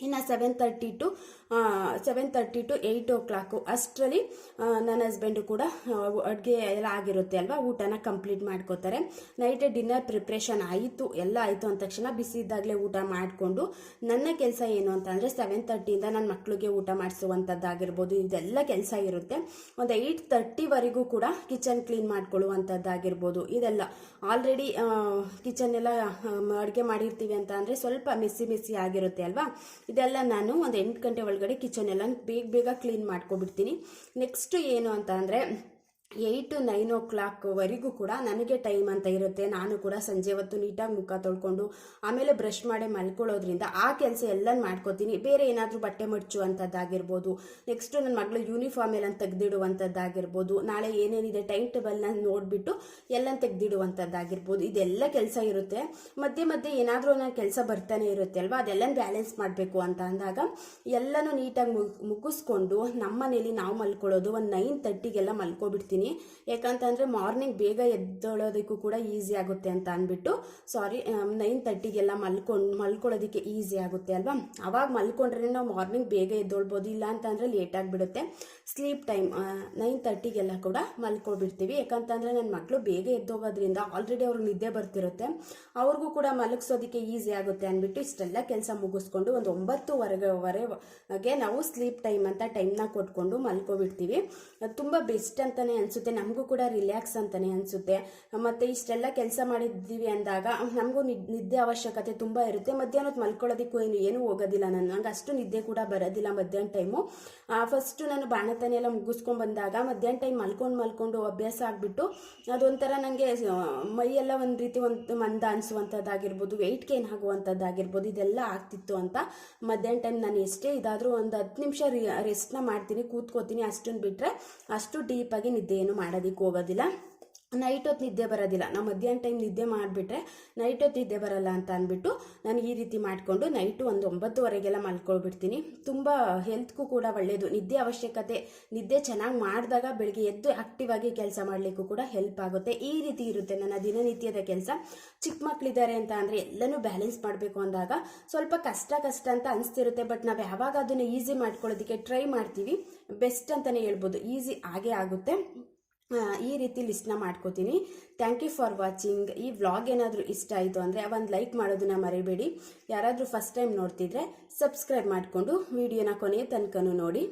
ಇನ್ನು seven thirty to seven thirty to eight o'clock ಅಷ್ಟರಲ್ಲಿ ನನ್ನ ಹಸ್ಬೆಂಡು ಕೂಡ ಅಡುಗೆ ಎಲ್ಲ ಆಗಿರುತ್ತೆ ಅಲ್ವಾ? ಊಟನ ಕಂಪ್ಲೀಟ್ ಮಾಡ್ಕೋತಾರೆ. ನೈಟ್ ಡಿನ್ನರ್ ಪ್ರಿಪ್ರೇಷನ್ ಆಯಿತು, ಎಲ್ಲ ಆಯಿತು ಅಂದ ತಕ್ಷಣ ಬಿಸಿ ಇದ್ದಾಗಲೇ ಊಟ ಮಾಡಿಕೊಂಡು, ನನ್ನ ಕೆಲಸ ಏನು ಅಂತಂದರೆ ಸೆವೆನ್ ತರ್ಟಿಯಿಂದ ನನ್ನ ಮಕ್ಕಳಿಗೆ ಊಟ ಮಾಡಿಸುವಂಥದ್ದಾಗಿರ್ಬೋದು ಇದೆಲ್ಲ ಕೆಲಸ ಇರುತ್ತೆ. ಒಂದು ಏಯ್ಟ್ ತರ್ಟಿವರೆಗೂ ಕೂಡ ಕಿಚನ್ ಕ್ಲೀನ್ ಮಾಡ್ಕೊಳ್ಳುವಂಥದ್ದಾಗಿರ್ಬೋದು ಇದೆಲ್ಲ ಆಲ್ರೆಡಿ ಕಿಚನ್ ಎಲ್ಲ ಅಡುಗೆ ಮಾಡಿರ್ತೀವಿ ಅಂತ ಅಂದರೆ ಸ್ವಲ್ಪ ಮೆಸ್ಸಿ ಮೆಸ್ಸಿ ಆಗಿರುತ್ತೆ ಅಲ್ವಾ? ಇದೆಲ್ಲ ನಾನು ಒಂದು ಎಂಟು ಗಂಟೆ ಒಳಗಡೆ ಕಿಚನ್ ಎಲ್ಲ ಬೇಗ ಬೇಗ ಕ್ಲೀನ್ ಮಾಡ್ಕೊಬಿಡ್ತೀನಿ. ನೆಕ್ಸ್ಟ್ ಏನು ಅಂತ ಏಯ್ಟ್ ಟು ನೈನ್ ಓ ಕ್ಲಾಕ್ವರೆಗೂ ಕೂಡ ನನಗೆ ಟೈಮ್ ಅಂತ ಇರುತ್ತೆ. ನಾನು ಕೂಡ ಸಂಜೆ ಹೊತ್ತು ನೀಟಾಗಿ ಮುಖ ತೊಳ್ಕೊಂಡು, ಆಮೇಲೆ ಬ್ರಷ್ ಮಾಡಿ ಮಲ್ಕೊಳ್ಳೋದ್ರಿಂದ ಆ ಕೆಲಸ ಎಲ್ಲ ಮಾಡ್ಕೋತೀನಿ. ಬೇರೆ ಏನಾದರೂ ಬಟ್ಟೆ ಮಡ್ಚುವಂಥದ್ದಾಗಿರ್ಬೋದು ನೆಕ್ಸ್ಟು ನನ್ನ ಮಗಳು ಯೂನಿಫಾರ್ಮ್ ಎಲ್ಲ ತೆಗೆದಿಡುವಂಥದ್ದಾಗಿರ್ಬೋದು ನಾಳೆ ಏನೇನಿದೆ ಟೈಮ್ ಟೇಬಲ್ನ ನೋಡಿಬಿಟ್ಟು ಎಲ್ಲ ತೆಗೆದಿಡುವಂಥದ್ದಾಗಿರ್ಬೋದು ಇದೆಲ್ಲ ಕೆಲಸ ಇರುತ್ತೆ. ಮಧ್ಯೆ ಮಧ್ಯೆ ಏನಾದರೂ ನನ್ನ ಕೆಲಸ ಬರ್ತಾನೆ ಇರುತ್ತೆ ಅಲ್ವಾ? ಅದೆಲ್ಲ ಬ್ಯಾಲೆನ್ಸ್ ಮಾಡಬೇಕು ಅಂತ ಅಂದಾಗ ಎಲ್ಲನೂ ನೀಟಾಗಿ ಮುಗಿಸ್ಕೊಂಡು ನಮ್ಮ ಮನೇಲಿ ನಾವು ಮಲ್ಕೊಳ್ಳೋದು ಒಂದು ನೈನ್ ತರ್ಟಿಗೆಲ್ಲ ಮಲ್ಕೊಬಿಡ್ತೀನಿ. ಯಾಕಂತಂದರೆ ಮಾರ್ನಿಂಗ್ ಬೇಗ ಎದ್ದೊಳೋದಕ್ಕೂ ಕೂಡ ಈಸಿ ಆಗುತ್ತೆ ಅಂತ ಅಂದ್ಬಿಟ್ಟು ಸಾರಿ ನೈನ್ ತರ್ಟಿಗೆಲ್ಲ ಮಲ್ಕೊಂಡು, ಮಲ್ಕೊಳ್ಳೋದಕ್ಕೆ ಈಸಿ ಆಗುತ್ತೆ ಅಲ್ವಾ? ಅವಾಗ ಮಲ್ಕೊಂಡ್ರೆ ನಾವು ಮಾರ್ನಿಂಗ್ ಬೇಗ ಎದ್ದೊಳ್ಬೋದು. ಇಲ್ಲ ಅಂತಂದರೆ ಲೇಟ್ ಆಗಿಬಿಡುತ್ತೆ. ಸ್ಲೀಪ್ ಟೈಮ್ ನೈನ್ ತರ್ಟಿಗೆಲ್ಲ ಕೂಡ ಮಲ್ಕೊಬಿಡ್ತೀವಿ. ಯಾಕಂತಂದರೆ ನನ್ನ ಮಕ್ಕಳು ಬೇಗ ಎದ್ದೋಗೋದ್ರಿಂದ ಆಲ್ರೆಡಿ ಅವ್ರಿಗೆ ನಿದ್ದೆ ಬರ್ತಿರುತ್ತೆ. ಅವ್ರಿಗೂ ಕೂಡ ಮಲಗಿಸೋದಕ್ಕೆ ಈಸಿ ಆಗುತ್ತೆ ಅಂದ್ಬಿಟ್ಟು ಇಷ್ಟೆಲ್ಲ ಕೆಲಸ ಮುಗಿಸ್ಕೊಂಡು ಒಂದು ಒಂಬತ್ತುವರೆಗೆ ನಾವು ಸ್ಲೀಪ್ ಟೈಮ್ ಅಂತ ಟೈಮ್ನ ಕೊಟ್ಕೊಂಡು ಮಲ್ಕೊಬಿಡ್ತೀವಿ. ತುಂಬ ಬೆಸ್ಟ್ ಅಂತಲೇ ಅನಿಸುತ್ತೆ. ನಮಗೂ ಕೂಡ ರಿಲ್ಯಾಕ್ಸ್ ಅಂತಲೇ ಅನಿಸುತ್ತೆ. ಮತ್ತು ಇಷ್ಟೆಲ್ಲ ಕೆಲಸ ಮಾಡಿದ್ದೀವಿ ಅಂದಾಗ ನಮಗೂ ನಿದ್ದೆ ಅವಶ್ಯಕತೆ ತುಂಬ ಇರುತ್ತೆ. ಮಧ್ಯಾಹ್ನದ ಮಲ್ಕೊಳ್ಳೋದಕ್ಕೂ ಏನು, ಏನೂ ಹೋಗೋದಿಲ್ಲ ನಾನು. ನಂಗೆ ಅಷ್ಟು ನಿದ್ದೆ ಕೂಡ ಬರೋದಿಲ್ಲ ಮಧ್ಯಾಹ್ನ ಟೈಮು ಫಸ್ಟು ನಾನು ಬಾಣತನ ಎಲ್ಲ ಮುಗಿಸ್ಕೊಂಡು ಬಂದಾಗ ಮಧ್ಯಾಹ್ನ ಟೈಮ್ ಮಲ್ಕೊಂಡು ಮಲ್ಕೊಂಡು ಅಭ್ಯಾಸ ಆಗಿಬಿಟ್ಟು ಅದೊಂಥರ ನನಗೆ ಮೈಯೆಲ್ಲ ಒಂದು ರೀತಿ ಒಂದು ಮಂದ ಅನಿಸುವಂಥದ್ದಾಗಿರ್ಬೋದು ವೆಯ್ಟ್ ಗೇನ್ ಆಗುವಂಥದ್ದಾಗಿರ್ಬೋದು, ಇದೆಲ್ಲ ಆಗ್ತಿತ್ತು ಅಂತ ಮಧ್ಯಾಹ್ನ ಟೈಮ್ ನಾನು ಎಷ್ಟೇ ಇದಾದರೂ ಒಂದು ಹತ್ತು ನಿಮಿಷ ರೆಸ್ಟ್ನ ಮಾಡ್ತೀನಿ, ಕೂತ್ಕೋತೀನಿ ಅಷ್ಟನ್ನು ಬಿಟ್ಟರೆ ಅಷ್ಟು ಡೀಪಾಗಿ ನಿದ್ದೆ ಏನು ಮಾಡೋದಕ್ಕೆ ಹೋಗೋದಿಲ್ಲ. ನೈಟ್ ಹೊತ್ತು ನಿದ್ದೆ ಬರೋದಿಲ್ಲ. ನಾವು ಮಧ್ಯಾಹ್ನ ಟೈಮ್ ನಿದ್ದೆ ಮಾಡಿಬಿಟ್ರೆ ನೈಟ್ ಹೊತ್ತು ನಿದ್ದೆ ಬರಲ್ಲ ಅಂತ ಅಂದ್ಬಿಟ್ಟು ನಾನು ಈ ರೀತಿ ಮಾಡಿಕೊಂಡು ನೈಟು ಒಂದು ಒಂಬತ್ತುವರೆಗೆಲ್ಲ ಮಲ್ಕೊಳ್ಬಿಡ್ತೀನಿ. ತುಂಬ ಹೆಲ್ತ್ಗೂ ಕೂಡ ಒಳ್ಳೆಯದು ನಿದ್ದೆ ಅವಶ್ಯಕತೆ. ನಿದ್ದೆ ಚೆನ್ನಾಗಿ ಮಾಡಿದಾಗ ಬೆಳಗ್ಗೆ ಎದ್ದು ಆಕ್ಟಿವ್ ಆಗಿ ಕೆಲಸ ಮಾಡಲಿಕ್ಕೂ ಕೂಡ ಹೆಲ್ಪ್ ಆಗುತ್ತೆ. ಈ ರೀತಿ ಇರುತ್ತೆ ನನ್ನ ದಿನನಿತ್ಯದ ಕೆಲಸ. ಚಿಕ್ಕ ಮಕ್ಕಳಿದ್ದಾರೆ ಅಂತ ಅಂದರೆ ಎಲ್ಲನೂ ಬ್ಯಾಲೆನ್ಸ್ ಮಾಡಬೇಕು ಅಂದಾಗ ಸ್ವಲ್ಪ ಕಷ್ಟ ಕಷ್ಟ ಅಂತ ಅನಿಸ್ತಿರುತ್ತೆ. ಬಟ್ ನಾವು ಯಾವಾಗ ಅದನ್ನು ಈಸಿ ಮಾಡ್ಕೊಳ್ಳೋದಕ್ಕೆ ಟ್ರೈ ಮಾಡ್ತೀವಿ. ಬೆಸ್ಟ್ ಅಂತಲೇ ಹೇಳ್ಬೋದು. ಈಸಿ ಆಗೇ ಆಗುತ್ತೆ. ಈ ರೀತಿ ಲಿಸ್ಟ್ನ ಮಾಡ್ಕೋತೀನಿ. ಥ್ಯಾಂಕ್ ಯು ಫಾರ್ ವಾಚಿಂಗ್ ಈ ವ್ಲಾಗ್ ಏನಾದರೂ ಇಷ್ಟ ಆಯಿತು ಅಂದರೆ ಒಂದು ಲೈಕ್ ಮಾಡೋದನ್ನ ಮರಿಬೇಡಿ. ಯಾರಾದರೂ ಫಸ್ಟ್ ಟೈಮ್ ನೋಡ್ತಿದ್ರೆ ಸಬ್ಸ್ಕ್ರೈಬ್ ಮಾಡಿಕೊಂಡು ವಿಡಿಯೋನ ಕೊನೆಯ ತನಕನೂ ನೋಡಿ.